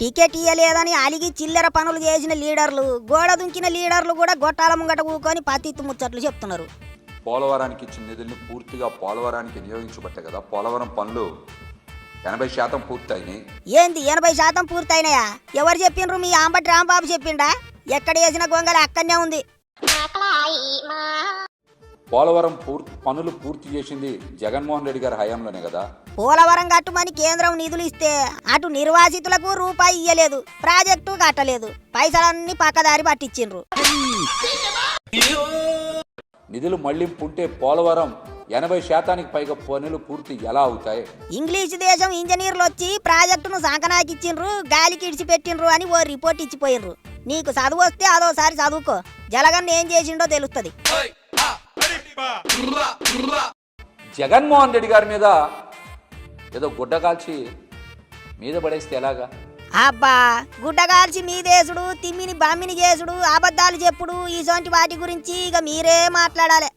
Ticket ఇయ్యలేదని అలిగి చిల్లర పనులు చేసిన లీడర్లు గోడ దుంకిన లీడర్లు కూడా గొట్టాల ముంగట కూకొని పత్తిత్తు ముచ్చట్లు చెప్తున్నారు. పోలవరానికి ఇచ్చిన నిధుల్ని పూర్తిగా పోలవరానికి వినియోగించబట్టే కదా పోలవరం పనులు ఎనభై శాతం పూర్తయినాయి. ఏంది ఎనభై శాతం పూర్తయినాయా? ఎవరు చెప్పిండ్రు? మీ ఆంబటి రాంబాబు చెప్పిండా? ఎక్కడ వేసిన గొంగల అక్కడనే ఉంది. పోలవరం పూర్ పనులు పూర్తి చేసింది జగన్మోహన్ రెడ్డి గారి హయాంలోనే కదా? పోలవరం కట్టుమని కేంద్రం నిధులు ఇస్తే అటు నిర్వాసితులకు రూపాయి ఇయ్యలేదు ప్రాజెక్టు కట్టలేదు పైసలన్నీ పక్కదారి పట్టించిండ్రు. నిధులు మళ్ళింపు ఉంటే పోలవరం ఎనభై శాతానికి పైగా పనులు పూర్తి ఎలా అవుతాయి? ఇంగ్లీష్ దేశం ఇంజనీర్లు వచ్చి ప్రాజెక్టును సంకనాకిచ్చిండ్రు గాలికి ఇడిచిపెట్టిండ్రు అని ఓ రిపోర్ట్ ఇచ్చిపోయినరు నీకు చదువు వస్తే అదోసారి చదువుకో జలగన్ ఏం చేసిండో తెలుస్తుంది జగన్మోహన్ రెడ్డి గారి మీద ఏదో గుడ్డ కాల్చి మీద పడేస్తే ఎలాగా? అబ్బా గుడ్డగాల్చి మీదేసుడు తిమ్మిని బమ్మిని చేసుడు అబద్ధాలు చెప్పుడు ఇసొంటి వాటి గురించి ఇక మీరే మాట్లాడాలి.